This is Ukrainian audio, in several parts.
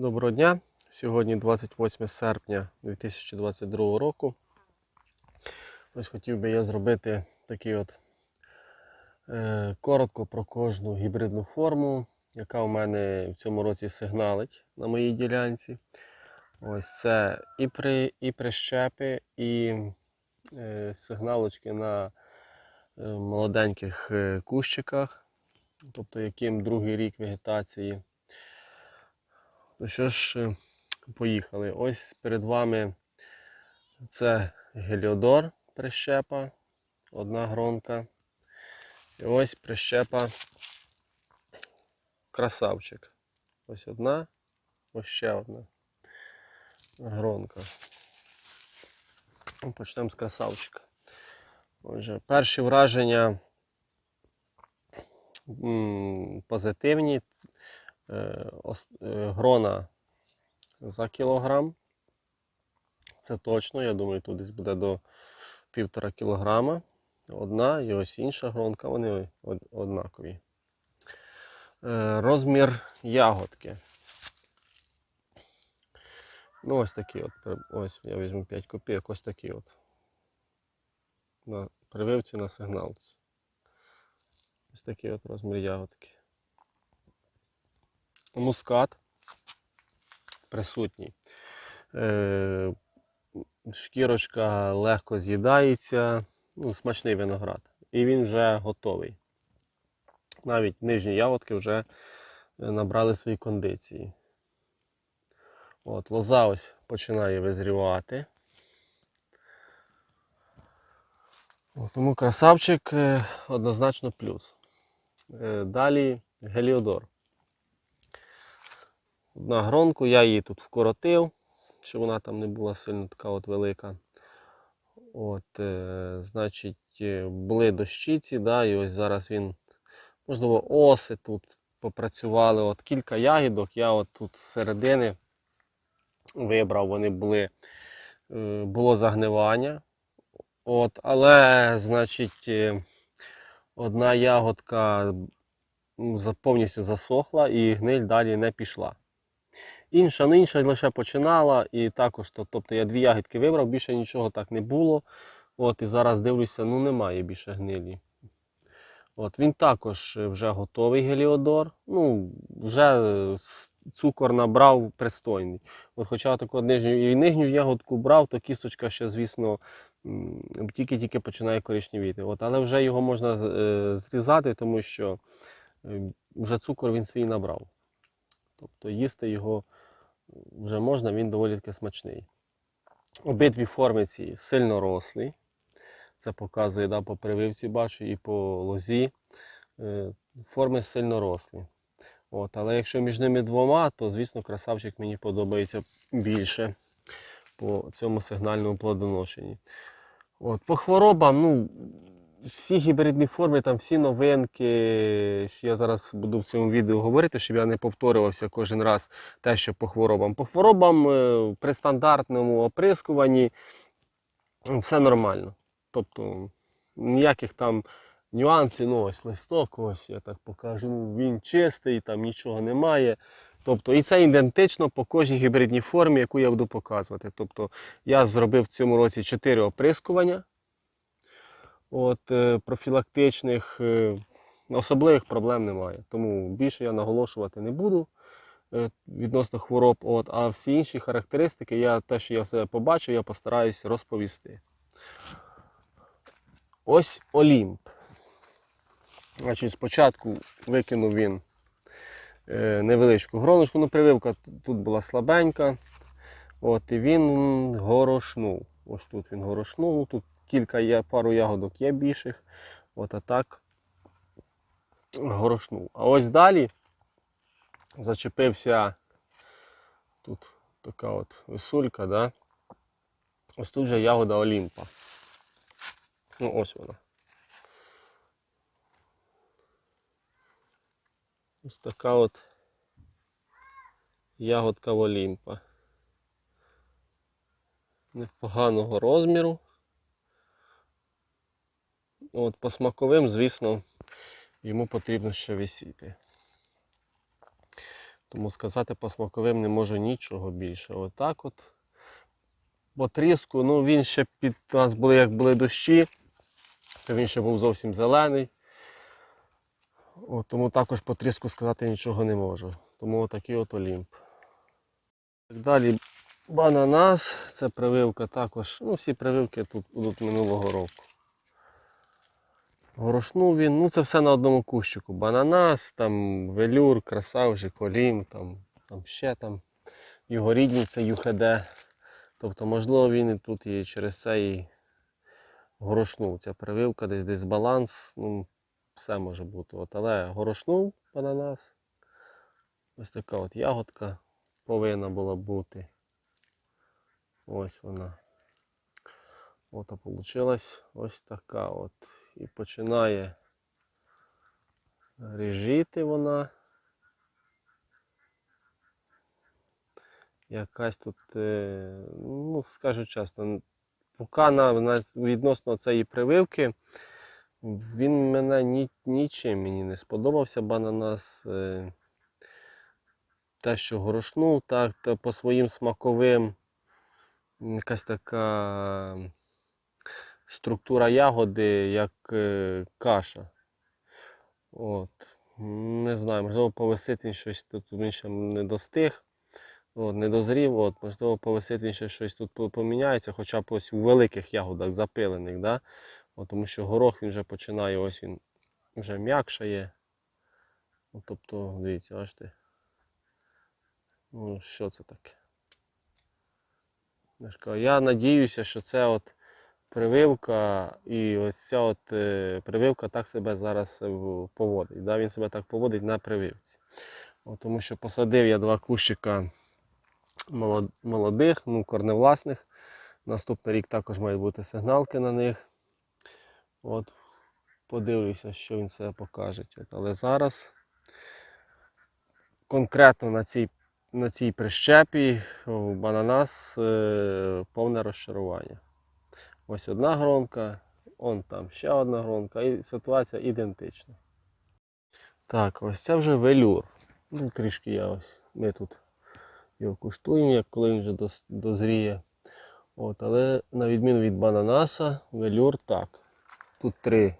Доброго дня. Сьогодні 28 серпня 2022 року. Ось хотів би я зробити такий от е, коротко про кожну гібридну форму, яка у мене в цьому році сигналить на моїй ділянці. Ось це і, при, і прищепи, і е, сигналочки на е, молоденьких е, кущиках, тобто яким другий рік вегетації. Ну що ж, е, поїхали. Ось перед вами це геліодор прищепа, одна гронка. І ось прищепа красавчик. Ось одна, ось ще одна гронка. Ну, Почнемо з красавчика. Отже, перші враження позитивні. Е, е, грона за кілограм. Це точно, я думаю, тут десь буде до півтора кілограма. Одна і ось інша гронка, вони однакові. Е, Розмір ягодки. Ну, ось такий от. Ось я візьму 5 копійок, ось такий от. На прививці на сигналці. Ось такий от розмір ягодки. Мускат присутній. Е, шкірочка легко з'їдається, ну, смачний виноград. І він вже готовий. Навіть нижні ягодки вже е, набрали свої кондиції. От, лоза ось починає визрівати. Тому красавчик е, однозначно плюс. Далі геліодор. Одна гронку, я її тут вкоротив, щоб вона там не була сильно така от велика. От, е, значить, е, були дощиці, да, і ось зараз він, можливо, оси тут попрацювали. От кілька ягідок, я от тут з середини вибрав, вони були, е, було загнивання. От, але, значить, е, одна ягодка повністю засохла і гниль далі не пішла. Інша, ну інша лише починала, і також, то- тобто я дві ягідки вибрав, більше нічого так не було. От, і зараз дивлюся, ну немає більше гнилі. От, він також е, вже готовий геліодор. Ну, вже е, цукор набрав пристойний. От, хоча таку нижню і нижню ягодку брав, то кісточка ще, звісно, тільки-тільки починає коричневіти. От, але вже його можна е, зрізати, тому що вже цукор він свій набрав. Тобто їсти його вже можна, він доволі таки смачний. Обидві форми ці сильно рослі. Це показує да, по прививці, бачу, і по лозі. Е, Форми сильно рослі. От, але якщо між ними двома, то звісно красавчик мені подобається більше по цьому сигнальному плодоношенні. От, по хворобам, ну, всі гібридні форми, там всі новинки, що я зараз буду в цьому відео говорити, щоб я не повторювався кожен раз те, що по хворобам. По хворобам е, при стандартному оприскуванні все нормально. Тобто ніяких там нюансів, ну ось листок, ось я так покажу, ну, він чистий, там нічого немає. Тобто, і це ідентично по кожній гібридній формі, яку я буду показувати. Тобто я зробив в цьому році 4 оприскування от, е, профілактичних, е, особливих проблем немає. Тому більше я наголошувати не буду е, відносно хвороб. От, а всі інші характеристики, я, те, що я себе побачив, я постараюсь розповісти. Ось Олімп. Значить, спочатку викинув він невеличку гроночку, ну прививка тут була слабенька. От, і він горошнув. Ось тут він горошнув. Ну, Тут кілька є, пару ягодок є більших. От, а так горошнув. А ось далі зачепився тут така от висулька, да? ось тут же ягода Олімпа. Ну, ось вона. Ось така от ягодка Олімпа. Непоганого розміру. От, по смаковим, звісно, йому потрібно ще висіти. Тому сказати по смаковим не можу нічого більше. Отак от. По тріску, ну він ще під нас були, як були дощі, то він ще був зовсім зелений. От, тому також по тріску сказати нічого не можу. Тому отакий от олімп. Далі бананас, це прививка також. Ну, всі прививки тут будуть минулого року. Горошнув він, ну це все на одному кущику. Бананас, там велюр, красавчик, олім, там, там ще там його рідні це ЮХД. Тобто, можливо, він і тут і через це і горошнув. Ця прививка, десь десь баланс, ну, все може бути. От, але горошнув бананас. Ось така от ягодка повинна була бути. Ось вона. От а получилась ось така от. І починає ріжити вона. Якась тут, е, ну, скажу чесно, поки на, на відносно цієї прививки, він мене ні, нічим мені не сподобався бананас. Е, те, що горошнув, так, та по своїм смаковим якась така структура ягоди, як е, каша. От. Не знаю, можливо, повисить він щось тут він ще не достиг, от, не дозрів, от, можливо, повисить він ще щось тут поміняється, хоча б ось у великих ягодах запилених. Да? От, тому що горох він вже починає, ось він вже м'якшає. Тобто, дивіться, бачите. Ну, що це таке? Я надіюся, що це от прививка і ось ця от е, прививка так себе зараз е, поводить. Да? Він себе так поводить на прививці. От, тому що посадив я два кущика молодих, ну, корневласних. Наступний рік також мають бути сигналки на них. От, подивлюся, що він себе покаже. От, але зараз конкретно на цій, на цій прищепі бананас е, повне розчарування. Ось одна гронка, он там ще одна гронка, і ситуація ідентична. Так, ось це вже велюр. Ну, трішки я ось. Ми тут його куштуємо, як коли він вже дозріє. От, але на відміну від бананаса, велюр так. Тут три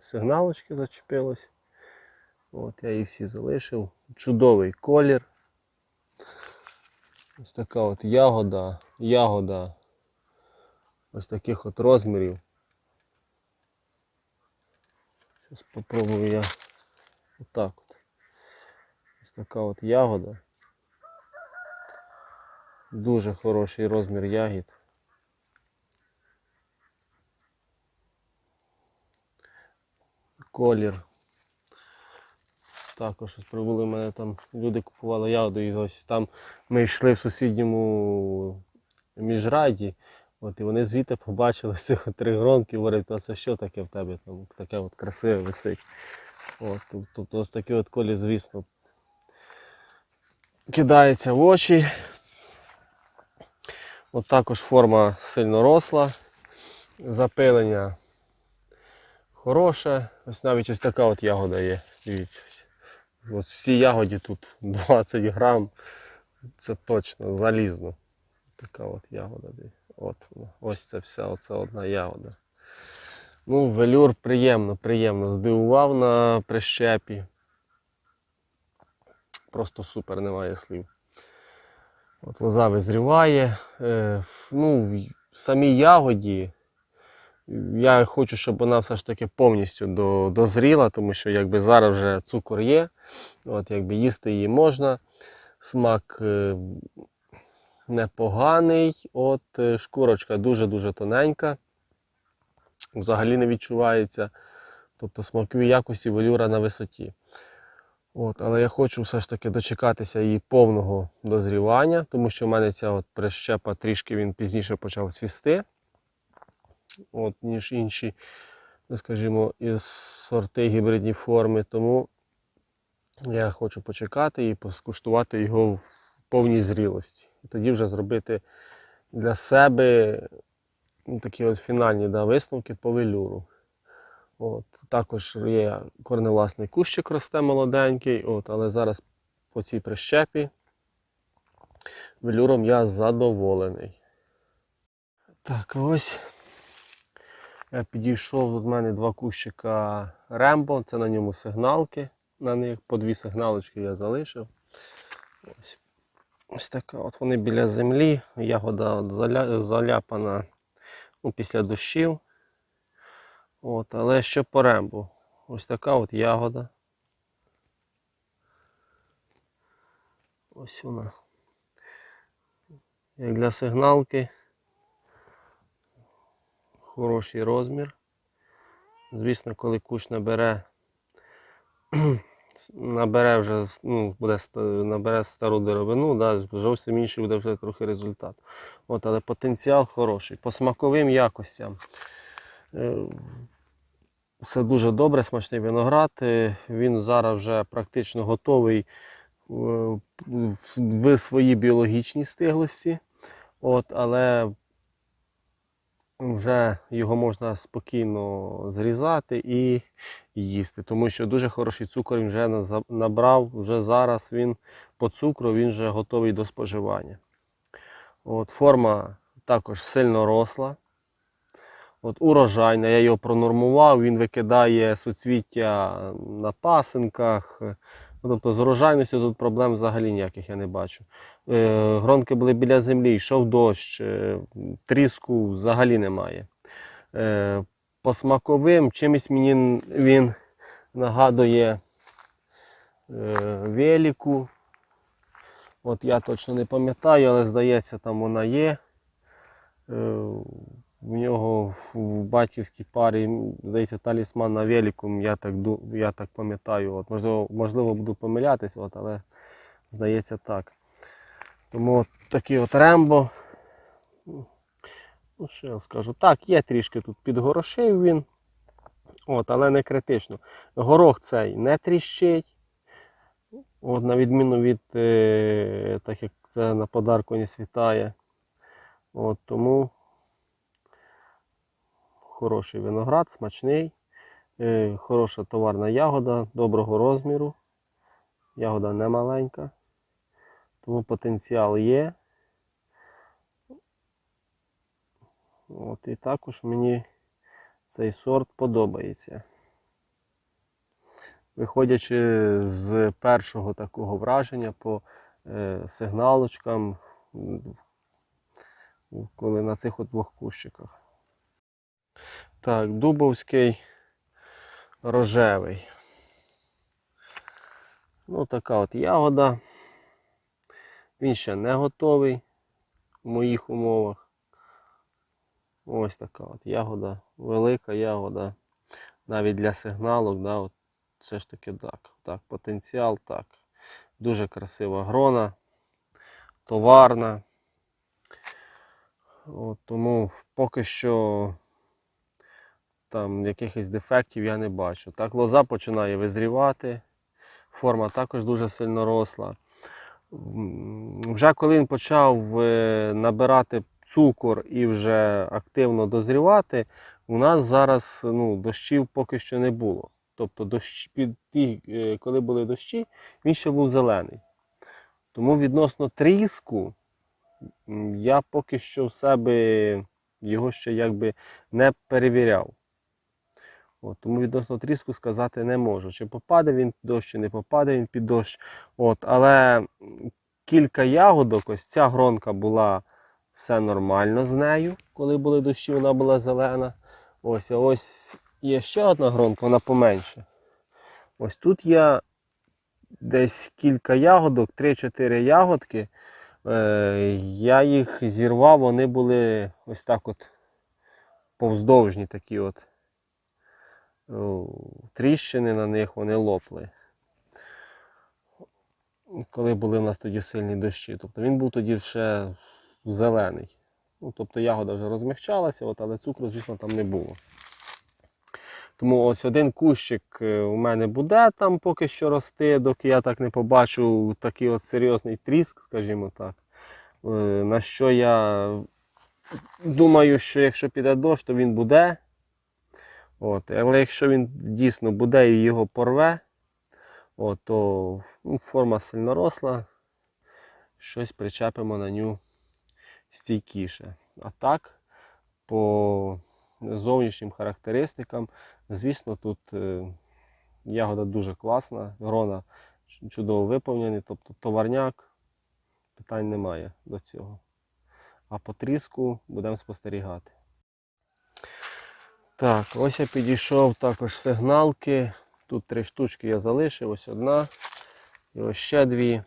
сигналочки зачепилось. От, я їх всі залишив. Чудовий колір. Ось така от ягода, ягода ось таких от розмірів. Зараз спробую я отак от. Ось така от ягода. Дуже хороший розмір ягід. Колір. Також ось прибули мене там люди купували ягоду і ось там ми йшли в сусідньому міжраді. От, і вони звідти побачили цих три гронки, говорять, а це що таке в тебе там таке от красиве висить. От, тобто ось такий от колір, звісно, кидається в очі. От також форма сильно росла, запилення хороше. Ось навіть ось така от ягода є. Дивіться. ось. Всі ягоді тут 20 грам. Це точно залізно. Така от ягода. дивіться. От. Ось це вся оця одна ягода. Ну, велюр приємно, приємно здивував на прищепі. Просто супер, немає слів. От лоза визріває. Е, ну, в ягоді. Я хочу, щоб вона все ж таки повністю до, дозріла, тому що якби зараз вже цукор є, от якби їсти її можна. Смак е, непоганий. От е, шкурочка дуже-дуже тоненька. Взагалі не відчувається. Тобто смакові якості велюра на висоті. От, але я хочу все ж таки дочекатися її повного дозрівання, тому що в мене ця от прищепа трішки він пізніше почав цвісти, от, ніж інші, ну, скажімо, із сорти гібридні форми. Тому я хочу почекати і поскуштувати його в повній зрілості. І тоді вже зробити для себе ну, такі от фінальні да, висновки по велюру. От, також є корневласний кущик росте молоденький, от, але зараз по цій прищепі. Велюром я задоволений. Так, ось я підійшов до мене два кущика Рембо, це на ньому сигналки. На них по дві сигналочки я залишив. Ось, ось така. От вони біля землі. Ягода от заля, заляпана ну, після дощів. От, але що по рембу? Ось така от ягода. Ось вона. Як для сигналки. Хороший розмір. Звісно, коли кущ набере, набере вже ну, буде, набере стару деревину, да, зовсім інший буде вже трохи результат. От, але потенціал хороший. По смаковим якостям. е, Все дуже добре, смачний виноград. Е, Він зараз вже практично готовий е, в- своїй біологічній стиглості. От, але вже його можна спокійно зрізати і їсти, тому що дуже хороший цукор він вже набрав, вже зараз він по цукру він вже готовий до споживання. От, форма також сильно росла. От, урожайна, я його пронормував, він викидає суцвіття на пасинках. Ну, тобто з урожайністю тут проблем взагалі ніяких я не бачу. Е, гронки були біля землі, йшов дощ, е, тріску взагалі немає. Е, по смаковим чимось мені він нагадує е, веліку. От я точно не пам'ятаю, але здається, там вона є. Е, в нього в батьківській парі, здається, талісман на велику, я так, я так пам'ятаю. От, можливо, можливо, буду помилятись, от, але здається так. Тому такий от рембо. Ну, що я скажу? Так, є трішки тут підгорошив він. От, але не критично. Горох цей не тріщить. От, на відміну від, е, так як це на подарку не світає. От, тому хороший виноград, смачний, е, хороша товарна ягода, доброго розміру. Ягода не маленька. Тому потенціал є. От, і також мені цей сорт подобається. Виходячи з першого такого враження по е, сигналочкам, коли на цих от двох кущиках. Так, дубовський рожевий. Ну, така от ягода. Він ще не готовий в моїх умовах. Ось така от ягода, велика ягода. Навіть для сигналок, да, от все ж таки так. Так, потенціал, так. Дуже красива грона, товарна. От, тому поки що там якихось дефектів я не бачу. Так, лоза починає визрівати, форма також дуже сильно росла. Вже коли він почав е, набирати цукор і вже активно дозрівати, у нас зараз ну, дощів поки що не було. Тобто, дощ, під ті, е, коли були дощі, він ще був зелений. Тому відносно тріску я поки що в себе його ще якби не перевіряв. От, тому відносно тріску сказати не можу. Чи попаде він під дощ, чи не попаде він під дощ. От, але кілька ягодок, ось ця гронка була все нормально з нею, коли були дощі, вона була зелена. Ось, а ось є ще одна гронка, вона поменше. Ось тут я десь кілька ягодок, 3-4 ягодки. Е, я їх зірвав, вони були ось так от повздовжні такі от. Тріщини на них вони лопли. Коли були в нас тоді сильні дощі. Тобто він був тоді ще зелений. Ну, тобто ягода вже розмягчалася, от, але цукру, звісно, там не було. Тому ось один кущик е, у мене буде там поки що рости, доки я так не побачу такий от серйозний тріск, скажімо так. Е, На що я думаю, що якщо піде дощ, то він буде. От. Але якщо він дійсно буде і його порве, От, то ну, форма сильноросла, щось причепимо на ню стійкіше. А так, по зовнішнім характеристикам, звісно, тут е, ягода дуже класна, грона чудово виповнені, тобто товарняк, питань немає до цього. А по тріску будемо спостерігати. Так, ось я підійшов також сигналки. Тут три штучки я залишив, ось одна. І ось ще дві.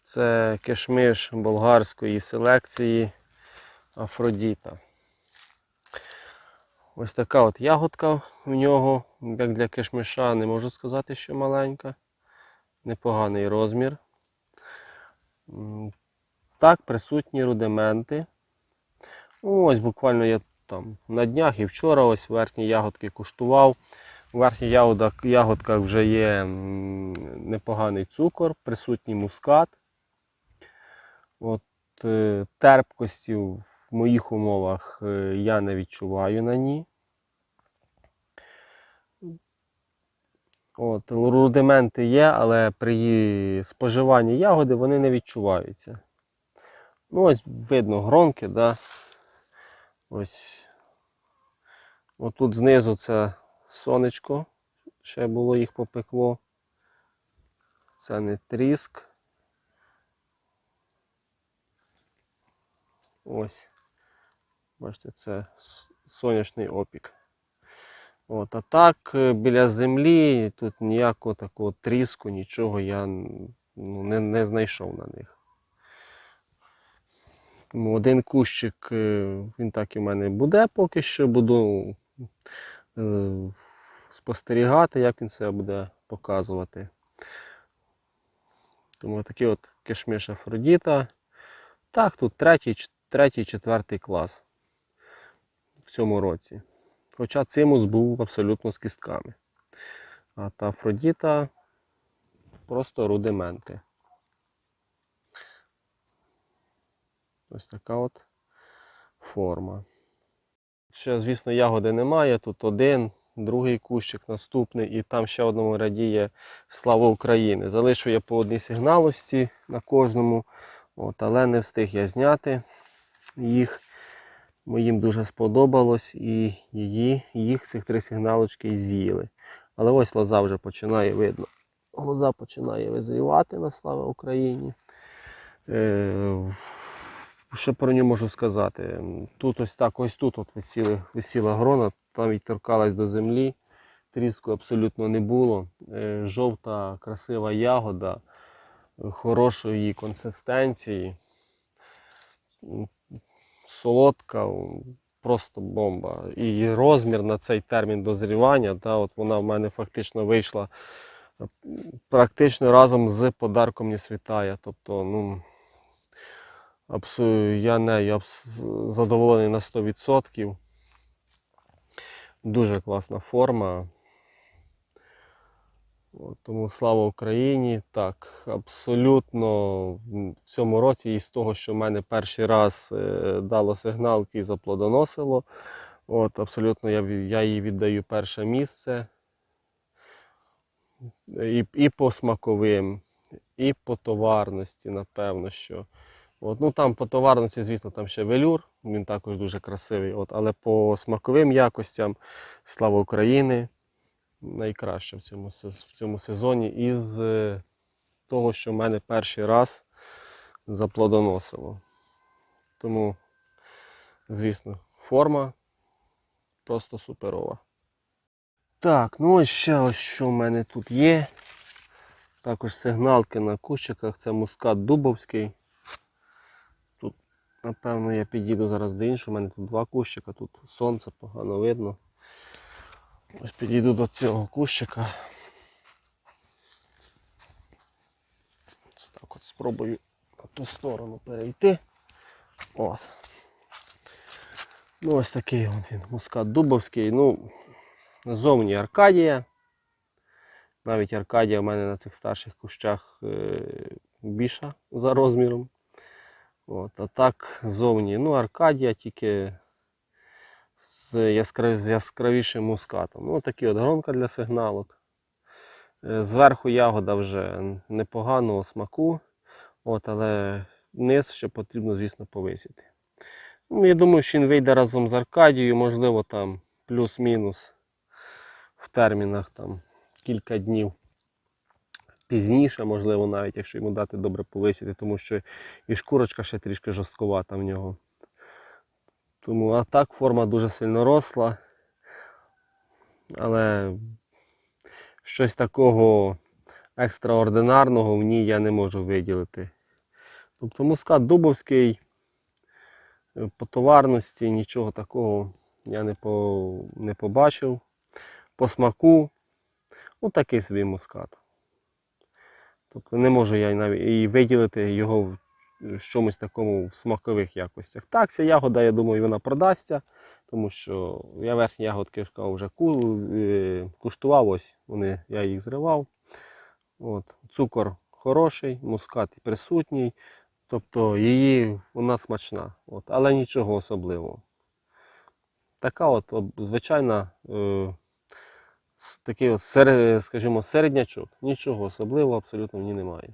Це кишмиш болгарської селекції Афродіта. Ось така от ягодка в нього, як для кишмиша, не можу сказати, що маленька. Непоганий розмір. Так, присутні рудименти. Ось буквально я там на днях і вчора ось верхні ягодки куштував. У верхніх ягодах, ягодках вже є непоганий цукор, присутній мускат. От, е, терпкості в моїх умовах е, я не відчуваю на ній. От, рудименти є, але при її споживанні ягоди вони не відчуваються. Ну, ось видно гронки, да? Ось. Отут знизу це сонечко. Ще було їх попекло. Це не тріск. Ось. Бачите, це сонячний опік. От, а так, е, біля землі тут ніякого такого тріску, нічого я ну, не, не знайшов на них. Тому один кущик, е, він так і в мене буде поки що. Буду е, спостерігати, як він себе буде показувати. Тому такий от кишмиш Афродіта. Так, тут третій, третій, четвертий клас в цьому році. Хоча цимус був абсолютно з кістками. А та Афродіта просто рудименти. Ось така от форма. Ще, звісно, ягоди немає. Тут один, другий кущик, наступний, і там ще одному ряді є Слава України. Залишу я по одній сигналочці на кожному, от, але не встиг я зняти їх. Бо їм дуже сподобалось і її, їх цих три сигналочки з'їли. Але ось лоза вже починає видно. Лоза починає визрівати на слава Україні. Е, що про нього можу сказати? Тут ось так, ось тут от висіли, висіла грона, там відторкалась до землі. Тріску абсолютно не було. Е, Жовта, красива ягода, хорошої її консистенції. Солодка, просто бомба. І розмір на цей термін дозрівання, та, от вона в мене фактично вийшла е, практично разом з подарком не світає. Тобто, ну. Я нею задоволений на 100%. Дуже класна форма. Тому слава Україні. Так, абсолютно в цьому році, із того, що в мене перший раз е, дало сигналки і заплодоносило. От, абсолютно я, я їй віддаю перше місце. І, і по смаковим, і по товарності, напевно, що. От, ну там по товарності, звісно, там ще велюр, він також дуже красивий. От, але по смаковим якостям, слава України, найкраще в цьому, в цьому сезоні із е, того, що в мене перший раз заплодоносило. Тому, звісно, форма просто суперова. Так, ну ось ще ось що в мене тут є. Також сигналки на кущиках, це мускат дубовський. Напевно, я підійду зараз до іншого. У мене тут два кущика, тут сонце погано видно. Ось підійду до цього кущика. Ось так от спробую на ту сторону перейти. От. Ну, ось такий от він, мускат дубовський. Ну, зовні Аркадія. Навіть Аркадія в мене на цих старших кущах е, більша за розміром. От, а так зовні, ну, Аркадія тільки з, яскра... з яскравішим мускатом. Ну, такі от громка для сигналок. Е, Зверху ягода вже непоганого смаку, от, але низ ще потрібно, звісно, повисити. Ну, я думаю, що він вийде разом з Аркадією, можливо, там плюс-мінус в термінах там, кілька днів. Пізніше, можливо, навіть якщо йому дати добре повисіти, тому що і шкурочка ще трішки жорсткувата в нього. Тому а так форма дуже сильно росла. Але щось такого екстраординарного в ній я не можу виділити. Тобто мускат дубовський, е, по товарності нічого такого я не, по, не побачив. По смаку, ну такий собі мускат. Тобто не можу я навіть і виділити його в в чомусь такому в смакових якостях. Так, ця ягода, я думаю, вона продасться, тому що я верхні ягодки вже е, куштував, ось вони, я їх зривав. От. Цукор хороший, мускат присутній. Тобто її вона смачна, от, але нічого особливого. Така от, звичайна, е, такий от, скажімо, середнячок. Нічого особливого абсолютно в ній немає.